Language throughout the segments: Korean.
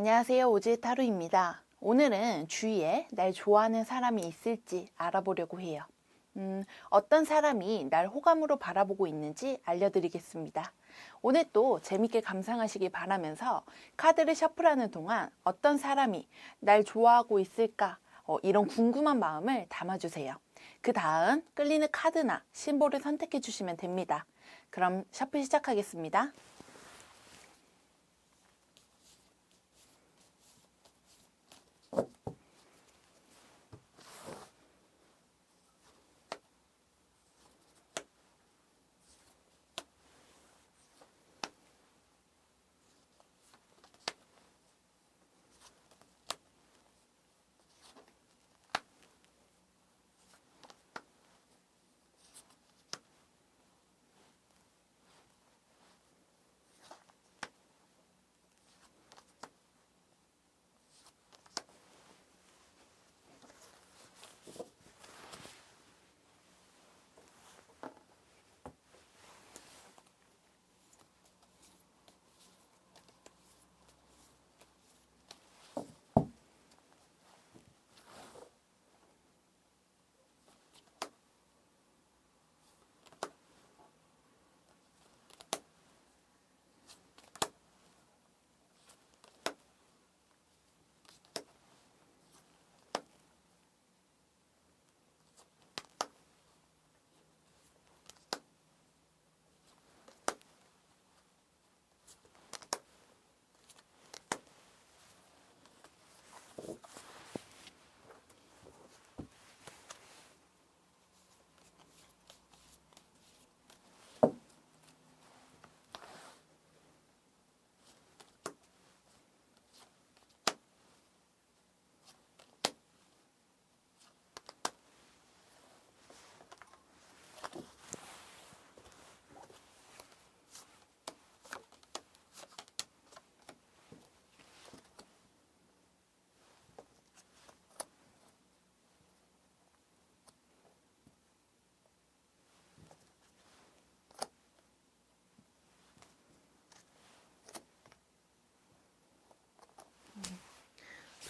안녕하세요. 오지의 타로입니다. 오늘은 주위에 날 좋아하는 사람이 있을지 알아보려고 해요. 음, 어떤 사람이 날 호감으로 바라보고 있는지 알려드리겠습니다. 오늘 또 재밌게 감상하시기 바라면서 카드를 셔플하는 동안 어떤 사람이 날 좋아하고 있을까 어, 이런 궁금한 마음을 담아주세요. 그 다음 끌리는 카드나 심볼을 선택해 주시면 됩니다. 그럼 셔플 시작하겠습니다.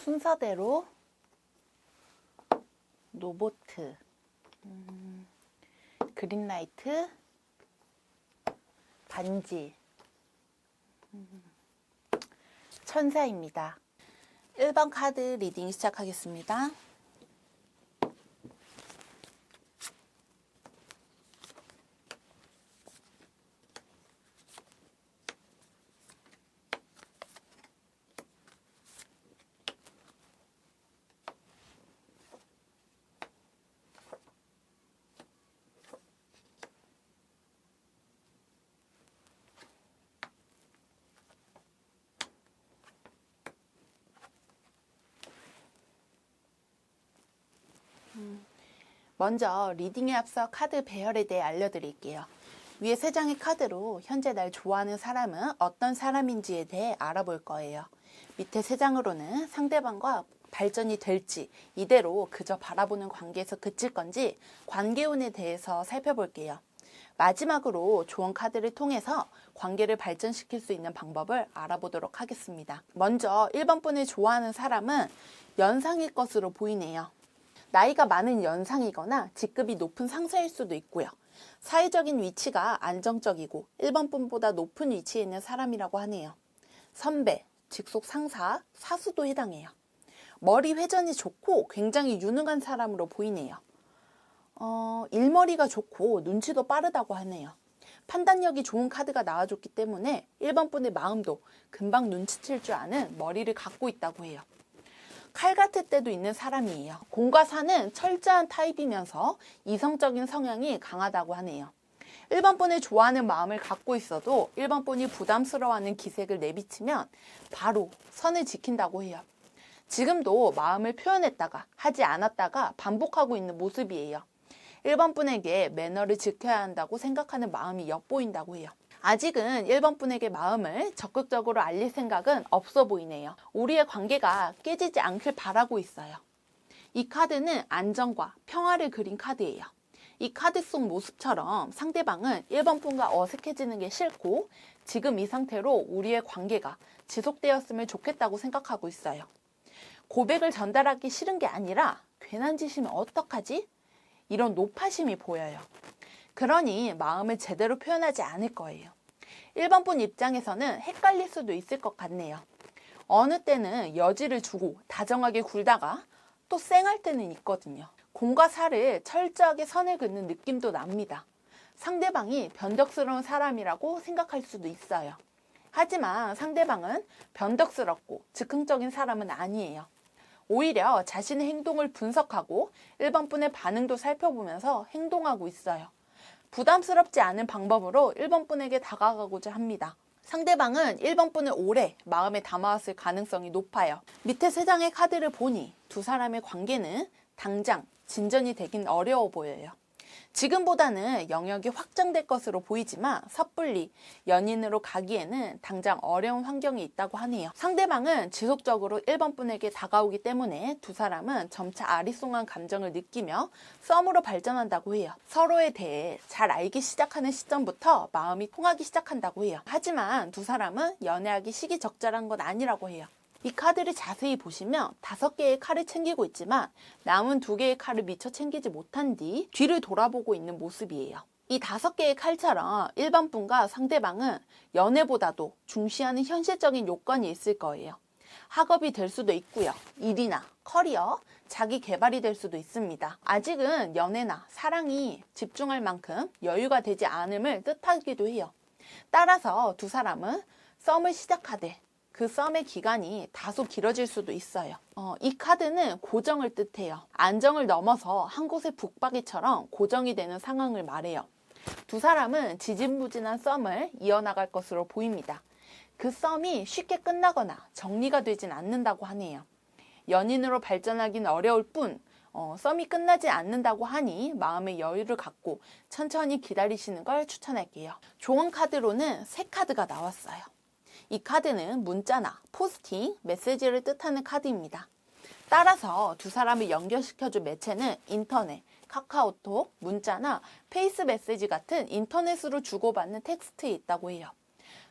순서대로 노보트, 음, 그린라이트, 반지, 음, 천사입니다. 1번 카드 리딩 시작하겠습니다. 먼저 리딩에 앞서 카드 배열에 대해 알려드릴게요. 위에 세 장의 카드로 현재 날 좋아하는 사람은 어떤 사람인지에 대해 알아볼 거예요. 밑에 세 장으로는 상대방과 발전이 될지 이대로 그저 바라보는 관계에서 그칠 건지 관계운에 대해서 살펴볼게요. 마지막으로 조언 카드를 통해서 관계를 발전시킬 수 있는 방법을 알아보도록 하겠습니다. 먼저 1번 분을 좋아하는 사람은 연상일 것으로 보이네요. 나이가 많은 연상이거나 직급이 높은 상사일 수도 있고요. 사회적인 위치가 안정적이고 1번 분보다 높은 위치에 있는 사람이라고 하네요. 선배, 직속 상사, 사수도 해당해요. 머리 회전이 좋고 굉장히 유능한 사람으로 보이네요. 어, 일머리가 좋고 눈치도 빠르다고 하네요. 판단력이 좋은 카드가 나와줬기 때문에 1번 분의 마음도 금방 눈치챌 줄 아는 머리를 갖고 있다고 해요. 칼 같을 때도 있는 사람이에요. 공과 사는 철저한 타입이면서 이성적인 성향이 강하다고 하네요. 1번 분을 좋아하는 마음을 갖고 있어도 1번 분이 부담스러워하는 기색을 내비치면 바로 선을 지킨다고 해요. 지금도 마음을 표현했다가 하지 않았다가 반복하고 있는 모습이에요. 1번 분에게 매너를 지켜야 한다고 생각하는 마음이 엿보인다고 해요. 아직은 1번 분에게 마음을 적극적으로 알릴 생각은 없어 보이네요. 우리의 관계가 깨지지 않길 바라고 있어요. 이 카드는 안정과 평화를 그린 카드예요. 이 카드 속 모습처럼 상대방은 1번 분과 어색해지는 게 싫고 지금 이 상태로 우리의 관계가 지속되었으면 좋겠다고 생각하고 있어요. 고백을 전달하기 싫은 게 아니라 괜한 짓이면 어떡하지? 이런 노파심이 보여요. 그러니 마음을 제대로 표현하지 않을 거예요. 1번 분 입장에서는 헷갈릴 수도 있을 것 같네요. 어느 때는 여지를 주고 다정하게 굴다가 또 쌩할 때는 있거든요. 공과 사를 철저하게 선을 긋는 느낌도 납니다. 상대방이 변덕스러운 사람이라고 생각할 수도 있어요. 하지만 상대방은 변덕스럽고 즉흥적인 사람은 아니에요. 오히려 자신의 행동을 분석하고 1번 분의 반응도 살펴보면서 행동하고 있어요. 부담스럽지 않은 방법으로 1번 분에게 다가가고자 합니다. 상대방은 1번 분을 오래 마음에 담아왔을 가능성이 높아요. 밑에 세 장의 카드를 보니 두 사람의 관계는 당장 진전이 되긴 어려워 보여요. 지금보다는 영역이 확장될 것으로 보이지만 섣불리 연인으로 가기에는 당장 어려운 환경이 있다고 하네요. 상대방은 지속적으로 1번 분에게 다가오기 때문에 두 사람은 점차 아리송한 감정을 느끼며 썸으로 발전한다고 해요. 서로에 대해 잘 알기 시작하는 시점부터 마음이 통하기 시작한다고 해요. 하지만 두 사람은 연애하기 시기적절한 건 아니라고 해요. 이 카드를 자세히 보시면 다섯 개의 칼을 챙기고 있지만 남은 두 개의 칼을 미처 챙기지 못한 뒤 뒤를 돌아보고 있는 모습이에요. 이 다섯 개의 칼처럼 일반 분과 상대방은 연애보다도 중시하는 현실적인 요건이 있을 거예요. 학업이 될 수도 있고요. 일이나 커리어, 자기 개발이 될 수도 있습니다. 아직은 연애나 사랑이 집중할 만큼 여유가 되지 않음을 뜻하기도 해요. 따라서 두 사람은 썸을 시작하되 그 썸의 기간이 다소 길어질 수도 있어요. 어, 이 카드는 고정을 뜻해요. 안정을 넘어서 한 곳의 북박이처럼 고정이 되는 상황을 말해요. 두 사람은 지진부진한 썸을 이어나갈 것으로 보입니다. 그 썸이 쉽게 끝나거나 정리가 되진 않는다고 하네요. 연인으로 발전하기는 어려울 뿐 어, 썸이 끝나지 않는다고 하니 마음의 여유를 갖고 천천히 기다리시는 걸 추천할게요. 좋은 카드로는 세 카드가 나왔어요. 이 카드는 문자나 포스팅, 메시지를 뜻하는 카드입니다. 따라서 두 사람을 연결시켜줄 매체는 인터넷, 카카오톡, 문자나 페이스 메시지 같은 인터넷으로 주고받는 텍스트에 있다고 해요.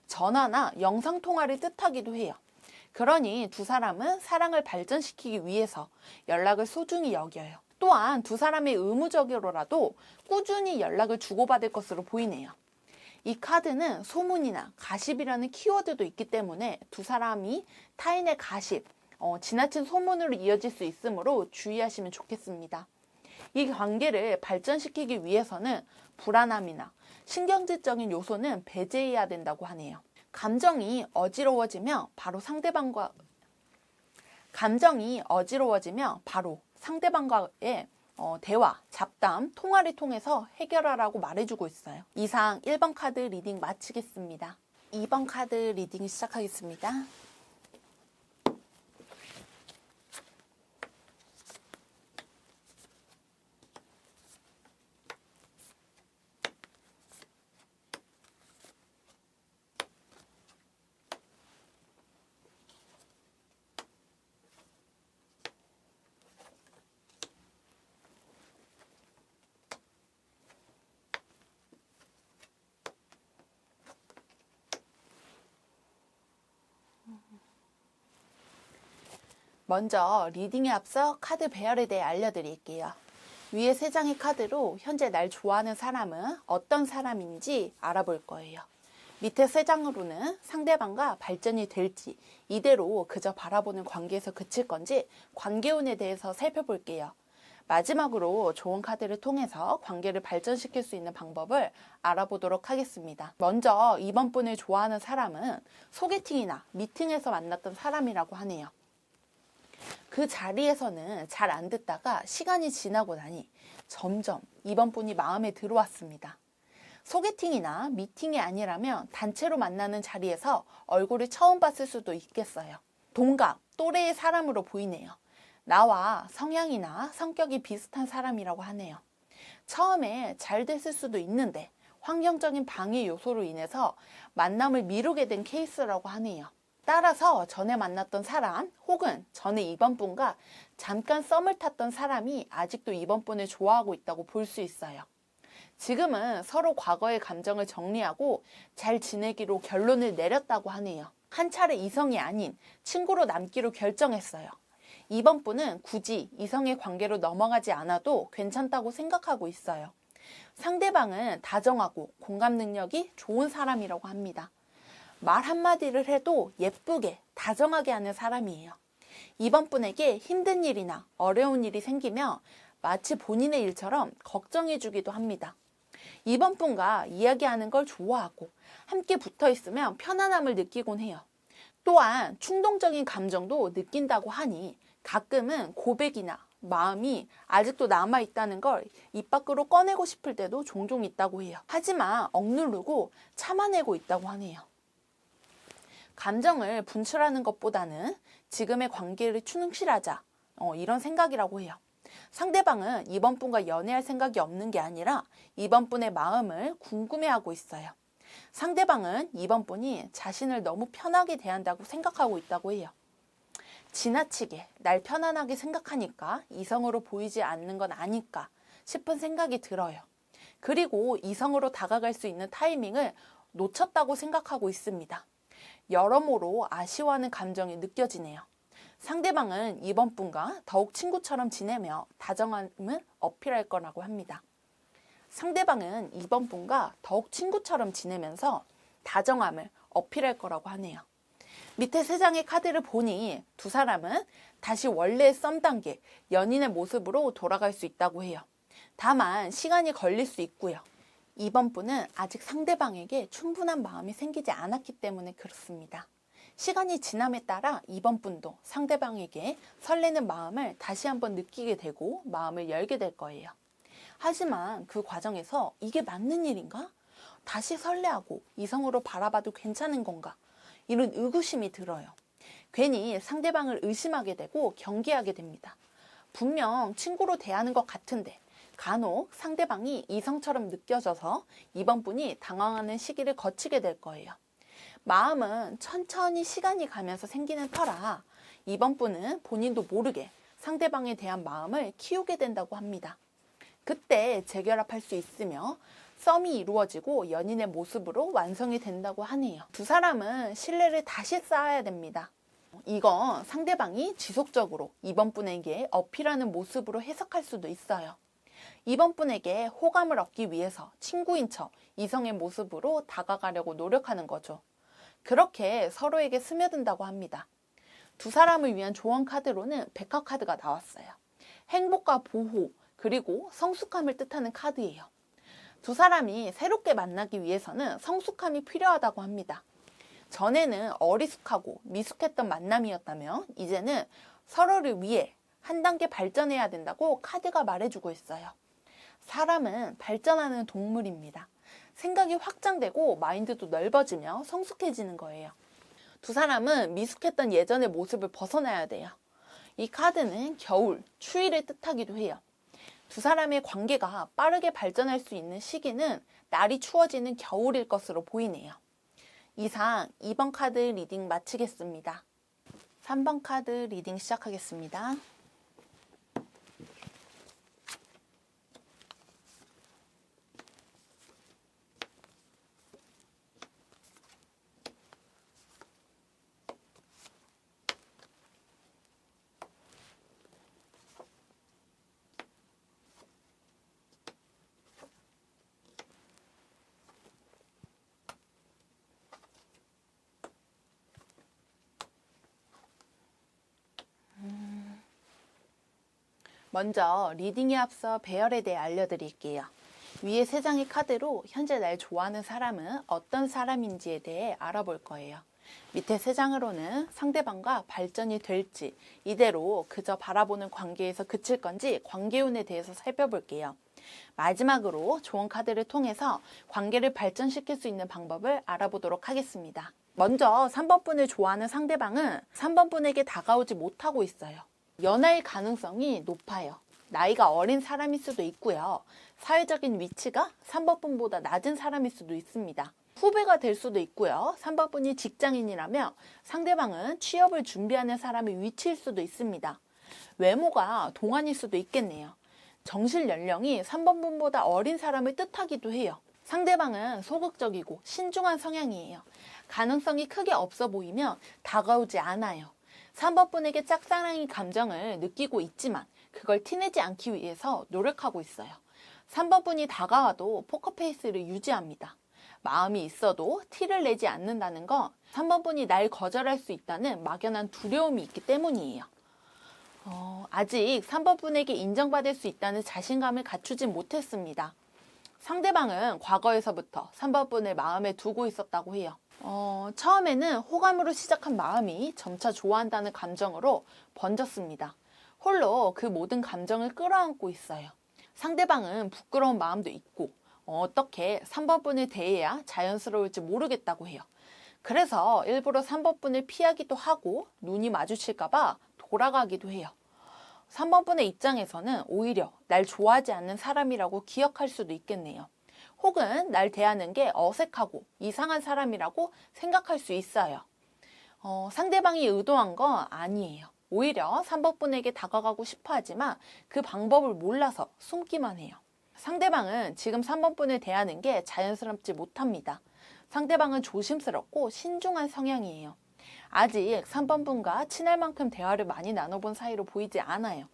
전화나 영상통화를 뜻하기도 해요. 그러니 두 사람은 사랑을 발전시키기 위해서 연락을 소중히 여겨요. 또한 두 사람의 의무적으로라도 꾸준히 연락을 주고받을 것으로 보이네요. 이 카드는 소문이나 가십이라는 키워드도 있기 때문에 두 사람이 타인의 가십, 어, 지나친 소문으로 이어질 수 있으므로 주의하시면 좋겠습니다. 이 관계를 발전시키기 위해서는 불안함이나 신경질적인 요소는 배제해야 된다고 하네요. 감정이 어지러워지면 바로 상대방과 감정이 어지러워지면 바로 상대방과의 어, 대화, 잡담, 통화를 통해서 해결하라고 말해주고 있어요. 이상 1번 카드 리딩 마치겠습니다. 2번 카드 리딩 시작하겠습니다. 먼저 리딩에 앞서 카드 배열에 대해 알려드릴게요. 위에 세 장의 카드로 현재 날 좋아하는 사람은 어떤 사람인지 알아볼 거예요. 밑에 세 장으로는 상대방과 발전이 될지 이대로 그저 바라보는 관계에서 그칠 건지 관계운에 대해서 살펴볼게요. 마지막으로 좋은 카드를 통해서 관계를 발전시킬 수 있는 방법을 알아보도록 하겠습니다. 먼저 이번 분을 좋아하는 사람은 소개팅이나 미팅에서 만났던 사람이라고 하네요. 그 자리에서는 잘 안 듣다가 시간이 지나고 나니 점점 이번 분이 마음에 들어왔습니다. 소개팅이나 미팅이 아니라면 단체로 만나는 자리에서 얼굴을 처음 봤을 수도 있겠어요. 동갑, 또래의 사람으로 보이네요. 나와 성향이나 성격이 비슷한 사람이라고 하네요. 처음에 잘 됐을 수도 있는데 환경적인 방해 요소로 인해서 만남을 미루게 된 케이스라고 하네요. 따라서 전에 만났던 사람 혹은 전에 이번 분과 잠깐 썸을 탔던 사람이 아직도 이번 분을 좋아하고 있다고 볼 수 있어요. 지금은 서로 과거의 감정을 정리하고 잘 지내기로 결론을 내렸다고 하네요. 한 차례 이성이 아닌 친구로 남기로 결정했어요. 이번 분은 굳이 이성의 관계로 넘어가지 않아도 괜찮다고 생각하고 있어요. 상대방은 다정하고 공감 능력이 좋은 사람이라고 합니다. 말 한마디를 해도 예쁘게, 다정하게 하는 사람이에요. 이번 분에게 힘든 일이나 어려운 일이 생기면 마치 본인의 일처럼 걱정해주기도 합니다. 이번 분과 이야기하는 걸 좋아하고 함께 붙어 있으면 편안함을 느끼곤 해요. 또한 충동적인 감정도 느낀다고 하니 가끔은 고백이나 마음이 아직도 남아 있다는 걸 입 밖으로 꺼내고 싶을 때도 종종 있다고 해요. 하지만 억누르고 참아내고 있다고 하네요. 감정을 분출하는 것보다는 지금의 관계를 충실하자 어, 이런 생각이라고 해요. 상대방은 이번 분과 연애할 생각이 없는 게 아니라 이번 분의 마음을 궁금해하고 있어요. 상대방은 이번 분이 자신을 너무 편하게 대한다고 생각하고 있다고 해요. 지나치게 날 편안하게 생각하니까 이성으로 보이지 않는 건 아닐까 싶은 생각이 들어요. 그리고 이성으로 다가갈 수 있는 타이밍을 놓쳤다고 생각하고 있습니다. 여러모로 아쉬워하는 감정이 느껴지네요. 상대방은 이번 분과 더욱 친구처럼 지내며 다정함을 어필할 거라고 합니다. 상대방은 이번 분과 더욱 친구처럼 지내면서 다정함을 어필할 거라고 하네요. 밑에 세 장의 카드를 보니 두 사람은 다시 원래의 썸 단계, 연인의 모습으로 돌아갈 수 있다고 해요. 다만 시간이 걸릴 수 있고요. 이번 분은 아직 상대방에게 충분한 마음이 생기지 않았기 때문에 그렇습니다. 시간이 지남에 따라 이번 분도 상대방에게 설레는 마음을 다시 한번 느끼게 되고 마음을 열게 될 거예요. 하지만 그 과정에서 이게 맞는 일인가? 다시 설레하고 이성으로 바라봐도 괜찮은 건가? 이런 의구심이 들어요. 괜히 상대방을 의심하게 되고 경계하게 됩니다. 분명 친구로 대하는 것 같은데 간혹 상대방이 이성처럼 느껴져서 이번 분이 당황하는 시기를 거치게 될 거예요. 마음은 천천히 시간이 가면서 생기는 터라 이번 분은 본인도 모르게 상대방에 대한 마음을 키우게 된다고 합니다. 그때 재결합할 수 있으며 썸이 이루어지고 연인의 모습으로 완성이 된다고 하네요. 두 사람은 신뢰를 다시 쌓아야 됩니다. 이건 상대방이 지속적으로 이번 분에게 어필하는 모습으로 해석할 수도 있어요. 이번 분에게 호감을 얻기 위해서 친구인 척 이성의 모습으로 다가가려고 노력하는 거죠. 그렇게 서로에게 스며든다고 합니다. 두 사람을 위한 조언 카드로는 백화 카드가 나왔어요. 행복과 보호, 그리고 성숙함을 뜻하는 카드예요. 두 사람이 새롭게 만나기 위해서는 성숙함이 필요하다고 합니다. 전에는 어리숙하고 미숙했던 만남이었다면 이제는 서로를 위해 한 단계 발전해야 된다고 카드가 말해주고 있어요. 사람은 발전하는 동물입니다. 생각이 확장되고 마인드도 넓어지며 성숙해지는 거예요. 두 사람은 미숙했던 예전의 모습을 벗어나야 돼요. 이 카드는 겨울, 추위를 뜻하기도 해요. 두 사람의 관계가 빠르게 발전할 수 있는 시기는 날이 추워지는 겨울일 것으로 보이네요. 이상 2번 카드 리딩 마치겠습니다. 3번 카드 리딩 시작하겠습니다. 먼저 리딩에 앞서 배열에 대해 알려드릴게요. 위에 세 장의 카드로 현재 날 좋아하는 사람은 어떤 사람인지에 대해 알아볼 거예요. 밑에 세 장으로는 상대방과 발전이 될지 이대로 그저 바라보는 관계에서 그칠 건지 관계운에 대해서 살펴볼게요. 마지막으로 좋은 카드를 통해서 관계를 발전시킬 수 있는 방법을 알아보도록 하겠습니다. 먼저 3번 분을 좋아하는 상대방은 3번 분에게 다가오지 못하고 있어요. 연애의 가능성이 높아요. 나이가 어린 사람일 수도 있고요. 사회적인 위치가 3번 분보다 낮은 사람일 수도 있습니다. 후배가 될 수도 있고요. 3번 분이 직장인이라면 상대방은 취업을 준비하는 사람의 위치일 수도 있습니다. 외모가 동안일 수도 있겠네요. 정실 연령이 3번 분보다 어린 사람을 뜻하기도 해요. 상대방은 소극적이고 신중한 성향이에요. 가능성이 크게 없어 보이면 다가오지 않아요. 3번 분에게 짝사랑의 감정을 느끼고 있지만 그걸 티내지 않기 위해서 노력하고 있어요. 3번 분이 다가와도 포커페이스를 유지합니다. 마음이 있어도 티를 내지 않는다는 건 3번 분이 날 거절할 수 있다는 막연한 두려움이 있기 때문이에요. 어, 아직 3번 분에게 인정받을 수 있다는 자신감을 갖추진 못했습니다. 상대방은 과거에서부터 3번 분을 마음에 두고 있었다고 해요. 어, 처음에는 호감으로 시작한 마음이 점차 좋아한다는 감정으로 번졌습니다. 홀로 그 모든 감정을 끌어안고 있어요. 상대방은 부끄러운 마음도 있고 어떻게 3번 분을 대해야 자연스러울지 모르겠다고 해요. 그래서 일부러 3번 분을 피하기도 하고 눈이 마주칠까봐 돌아가기도 해요. 3번 분의 입장에서는 오히려 날 좋아하지 않는 사람이라고 기억할 수도 있겠네요. 혹은 날 대하는 게 어색하고 이상한 사람이라고 생각할 수 있어요. 어, 상대방이 의도한 건 아니에요. 오히려 3번 분에게 다가가고 싶어 하지만 그 방법을 몰라서 숨기만 해요. 상대방은 지금 3번 분을 대하는 게 자연스럽지 못합니다. 상대방은 조심스럽고 신중한 성향이에요. 아직 3번 분과 친할 만큼 대화를 많이 나눠본 사이로 보이지 않아요.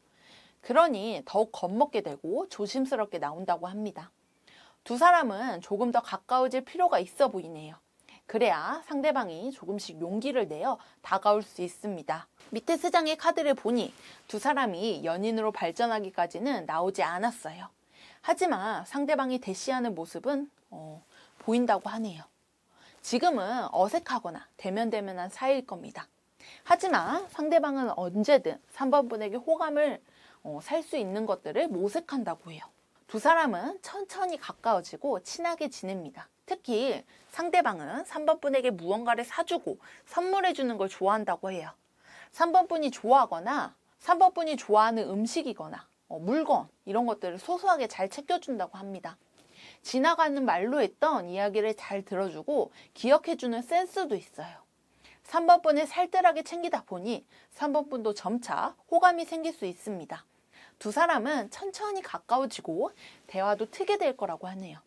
그러니 더욱 겁먹게 되고 조심스럽게 나온다고 합니다. 두 사람은 조금 더 가까워질 필요가 있어 보이네요. 그래야 상대방이 조금씩 용기를 내어 다가올 수 있습니다. 밑에 세 장의 카드를 보니 두 사람이 연인으로 발전하기까지는 나오지 않았어요. 하지만 상대방이 대시하는 모습은 어, 보인다고 하네요. 지금은 어색하거나 대면대면한 사이일 겁니다. 하지만 상대방은 언제든 3번 분에게 호감을 어, 살 수 있는 것들을 모색한다고 해요. 두 사람은 천천히 가까워지고 친하게 지냅니다. 특히 상대방은 3번 분에게 무언가를 사주고 선물해 주는 걸 좋아한다고 해요. 3번 분이 좋아하거나 3번 분이 좋아하는 음식이거나 어, 물건 이런 것들을 소소하게 잘 챙겨준다고 합니다. 지나가는 말로 했던 이야기를 잘 들어주고 기억해주는 센스도 있어요. 3번 분을 살뜰하게 챙기다 보니 3번 분도 점차 호감이 생길 수 있습니다. 두 사람은 천천히 가까워지고 대화도 트게 될 거라고 하네요.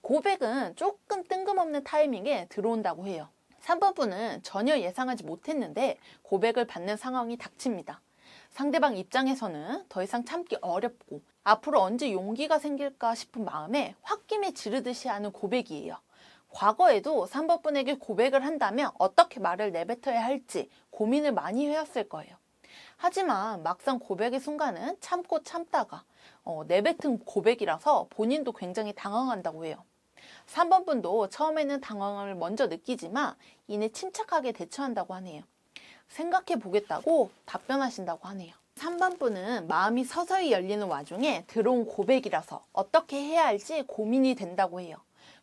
고백은 조금 뜬금없는 타이밍에 들어온다고 해요. 3번 분은 전혀 예상하지 못했는데 고백을 받는 상황이 닥칩니다. 상대방 입장에서는 더 이상 참기 어렵고 앞으로 언제 용기가 생길까 싶은 마음에 홧김에 지르듯이 하는 고백이에요. 과거에도 3번 분에게 고백을 한다면 어떻게 말을 내뱉어야 할지 고민을 많이 해왔을 거예요. 하지만 막상 고백의 순간은 참고 참다가 어, 내뱉은 고백이라서 본인도 굉장히 당황한다고 해요. 3번 분도 처음에는 당황을 먼저 느끼지만 이내 침착하게 대처한다고 하네요. 생각해 보겠다고 답변하신다고 하네요. 3번 분은 마음이 서서히 열리는 와중에 들어온 고백이라서 어떻게 해야 할지 고민이 된다고 해요.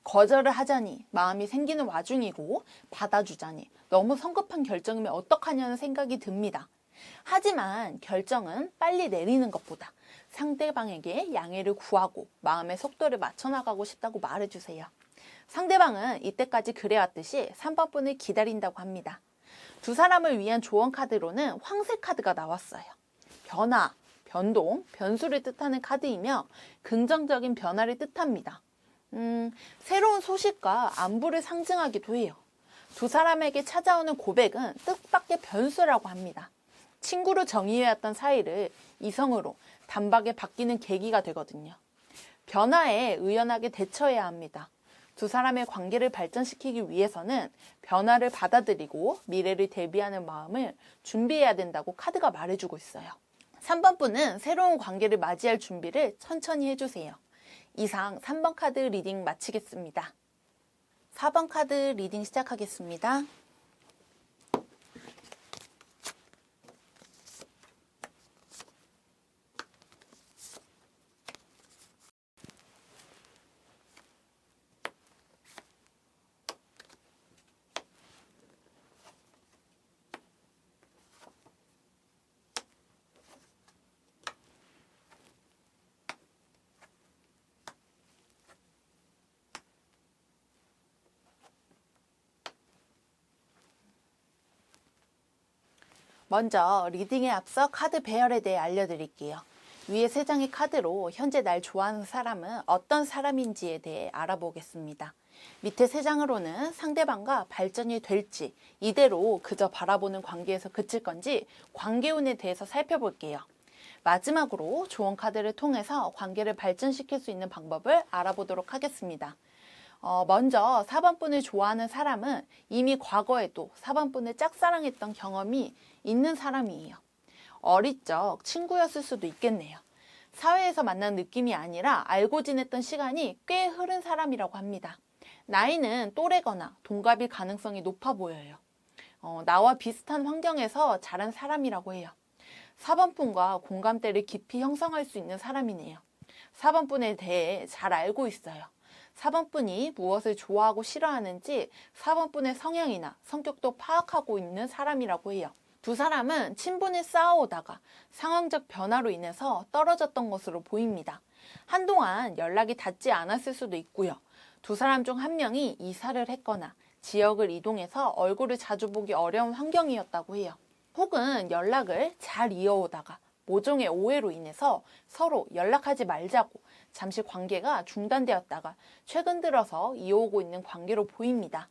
거절을 하자니 마음이 생기는 와중이고 받아주자니 너무 성급한 결정이면 어떡하냐는 생각이 듭니다. 하지만 결정은 빨리 내리는 것보다 상대방에게 양해를 구하고 마음의 속도를 맞춰 나가고 싶다고 말해주세요. 상대방은 이때까지 그래왔듯이 3번 분을 기다린다고 합니다. 두 사람을 위한 조언 카드로는 황색 카드가 나왔어요. 변화, 변동, 변수를 뜻하는 카드이며 긍정적인 변화를 뜻합니다. 음, 새로운 소식과 안부를 상징하기도 해요. 두 사람에게 찾아오는 고백은 뜻밖의 변수라고 합니다. 친구로 정의해왔던 사이를 이성으로 단박에 바뀌는 계기가 되거든요. 변화에 의연하게 대처해야 합니다. 두 사람의 관계를 발전시키기 위해서는 변화를 받아들이고 미래를 대비하는 마음을 준비해야 된다고 카드가 말해주고 있어요. 3번 분은 새로운 관계를 맞이할 준비를 천천히 해주세요. 이상 3번 카드 리딩 마치겠습니다. 4번 카드 리딩 시작하겠습니다. 먼저 리딩에 앞서 카드 배열에 대해 알려드릴게요. 위에 세 장의 카드로 현재 날 좋아하는 사람은 어떤 사람인지에 대해 알아보겠습니다. 밑에 세 장으로는 상대방과 발전이 될지 이대로 그저 바라보는 관계에서 그칠 건지 관계운에 대해서 살펴볼게요. 마지막으로 조언 카드를 통해서 관계를 발전시킬 수 있는 방법을 알아보도록 하겠습니다. 어, 먼저 4번분을 좋아하는 사람은 이미 과거에도 4번분을 짝사랑했던 경험이 있는 사람이에요. 어릴 적 친구였을 수도 있겠네요. 사회에서 만난 느낌이 아니라 알고 지냈던 시간이 꽤 흐른 사람이라고 합니다. 나이는 또래거나 동갑일 가능성이 높아 보여요. 어, 나와 비슷한 환경에서 자란 사람이라고 해요. 4번분과 공감대를 깊이 형성할 수 있는 사람이네요. 4번분에 대해 잘 알고 있어요. 4번분이 무엇을 좋아하고 싫어하는지 4번분의 성향이나 성격도 파악하고 있는 사람이라고 해요. 두 사람은 친분을 쌓아오다가 상황적 변화로 인해서 떨어졌던 것으로 보입니다. 한동안 연락이 닿지 않았을 수도 있고요. 두 사람 중 한 명이 이사를 했거나 지역을 이동해서 얼굴을 자주 보기 어려운 환경이었다고 해요. 혹은 연락을 잘 이어오다가 모종의 오해로 인해서 서로 연락하지 말자고 잠시 관계가 중단되었다가 최근 들어서 이어오고 있는 관계로 보입니다.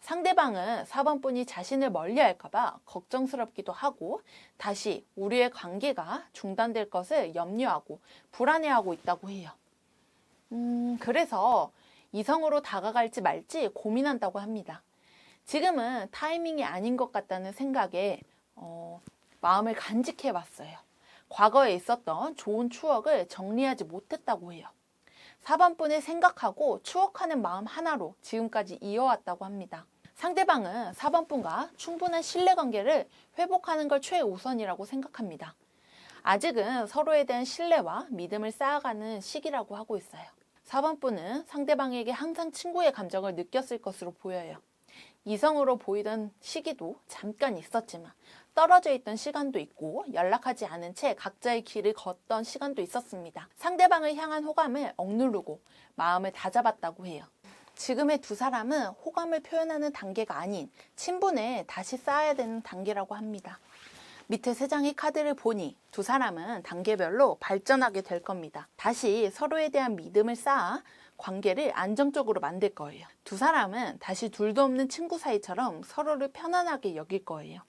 상대방은 4번분이 자신을 멀리할까봐 걱정스럽기도 하고 다시 우리의 관계가 중단될 것을 염려하고 불안해하고 있다고 해요. 음, 그래서 이성으로 다가갈지 말지 고민한다고 합니다. 지금은 타이밍이 아닌 것 같다는 생각에 어, 마음을 간직해 봤어요. 과거에 있었던 좋은 추억을 정리하지 못했다고 해요. 4번분을 생각하고 추억하는 마음 하나로 지금까지 이어왔다고 합니다. 상대방은 4번분과 충분한 신뢰관계를 회복하는 걸 최우선이라고 생각합니다. 아직은 서로에 대한 신뢰와 믿음을 쌓아가는 시기라고 하고 있어요. 4번분은 상대방에게 항상 친구의 감정을 느꼈을 것으로 보여요. 이성으로 보이던 시기도 잠깐 있었지만 떨어져 있던 시간도 있고 연락하지 않은 채 각자의 길을 걷던 시간도 있었습니다. 상대방을 향한 호감을 억누르고 마음을 다잡았다고 해요. 지금의 두 사람은 호감을 표현하는 단계가 아닌 친분을 다시 쌓아야 되는 단계라고 합니다. 밑에 세 장의 카드를 보니 두 사람은 단계별로 발전하게 될 겁니다. 다시 서로에 대한 믿음을 쌓아 관계를 안정적으로 만들 거예요. 두 사람은 다시 둘도 없는 친구 사이처럼 서로를 편안하게 여길 거예요.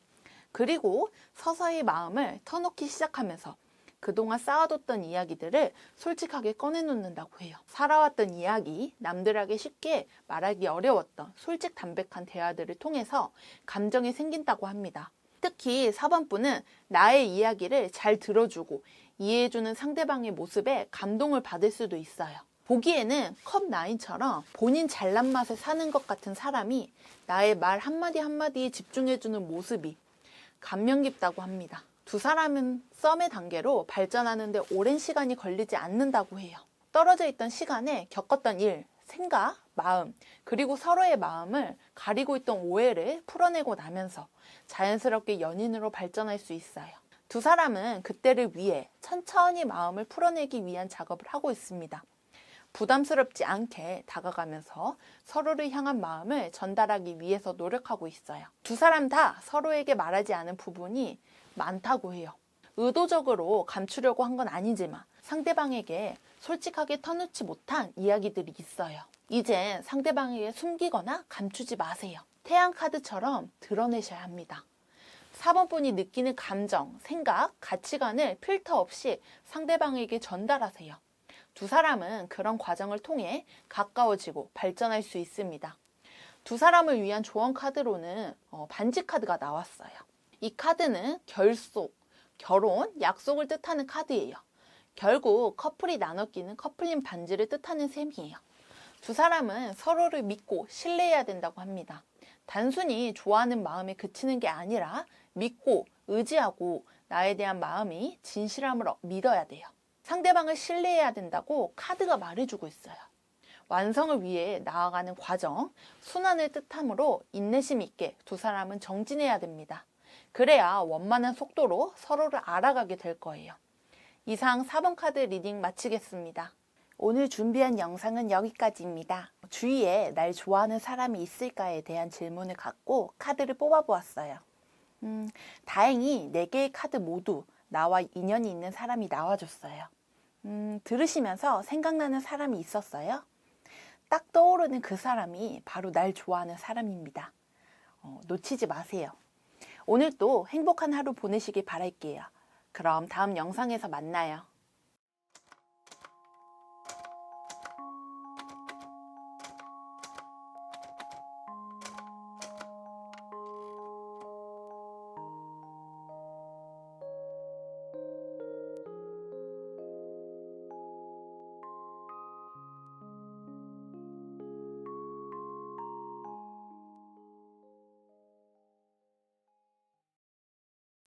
그리고 서서히 마음을 터놓기 시작하면서 그동안 쌓아뒀던 이야기들을 솔직하게 꺼내놓는다고 해요. 살아왔던 이야기, 남들에게 쉽게 말하기 어려웠던 솔직 담백한 대화들을 통해서 감정이 생긴다고 합니다. 특히 4번분은 나의 이야기를 잘 들어주고 이해해주는 상대방의 모습에 감동을 받을 수도 있어요. 보기에는 컵 나인처럼 본인 잘난 맛에 사는 것 같은 사람이 나의 말 한마디 한마디에 집중해주는 모습이 감명 깊다고 합니다. 두 사람은 썸의 단계로 발전하는데 오랜 시간이 걸리지 않는다고 해요. 떨어져 있던 시간에 겪었던 일, 생각, 마음, 그리고 서로의 마음을 가리고 있던 오해를 풀어내고 나면서 자연스럽게 연인으로 발전할 수 있어요. 두 사람은 그때를 위해 천천히 마음을 풀어내기 위한 작업을 하고 있습니다. 부담스럽지 않게 다가가면서 서로를 향한 마음을 전달하기 위해서 노력하고 있어요. 두 사람 다 서로에게 말하지 않은 부분이 많다고 해요. 의도적으로 감추려고 한 건 아니지만 상대방에게 솔직하게 터놓지 못한 이야기들이 있어요. 이젠 상대방에게 숨기거나 감추지 마세요. 태양 카드처럼 드러내셔야 합니다. 4번 분이 느끼는 감정, 생각, 가치관을 필터 없이 상대방에게 전달하세요. 두 사람은 그런 과정을 통해 가까워지고 발전할 수 있습니다. 두 사람을 위한 조언 카드로는 어, 반지 카드가 나왔어요. 이 카드는 결속, 결혼, 약속을 뜻하는 카드예요. 결국 커플이 나눠 끼는 커플링 반지를 뜻하는 셈이에요. 두 사람은 서로를 믿고 신뢰해야 된다고 합니다. 단순히 좋아하는 마음에 그치는 게 아니라 믿고 의지하고 나에 대한 마음이 진실함을 믿어야 돼요. 상대방을 신뢰해야 된다고 카드가 말해주고 있어요. 완성을 위해 나아가는 과정, 순환을 뜻하므로 인내심 있게 두 사람은 정진해야 됩니다. 그래야 원만한 속도로 서로를 알아가게 될 거예요. 이상 4번 카드 리딩 마치겠습니다. 오늘 준비한 영상은 여기까지입니다. 주위에 날 좋아하는 사람이 있을까에 대한 질문을 갖고 카드를 뽑아보았어요. 음, 다행히 4개의 카드 모두 나와 인연이 있는 사람이 나와줬어요. 음, 들으시면서 생각나는 사람이 있었어요? 딱 떠오르는 그 사람이 바로 날 좋아하는 사람입니다. 어, 놓치지 마세요. 오늘도 행복한 하루 보내시길 바랄게요. 그럼 다음 영상에서 만나요.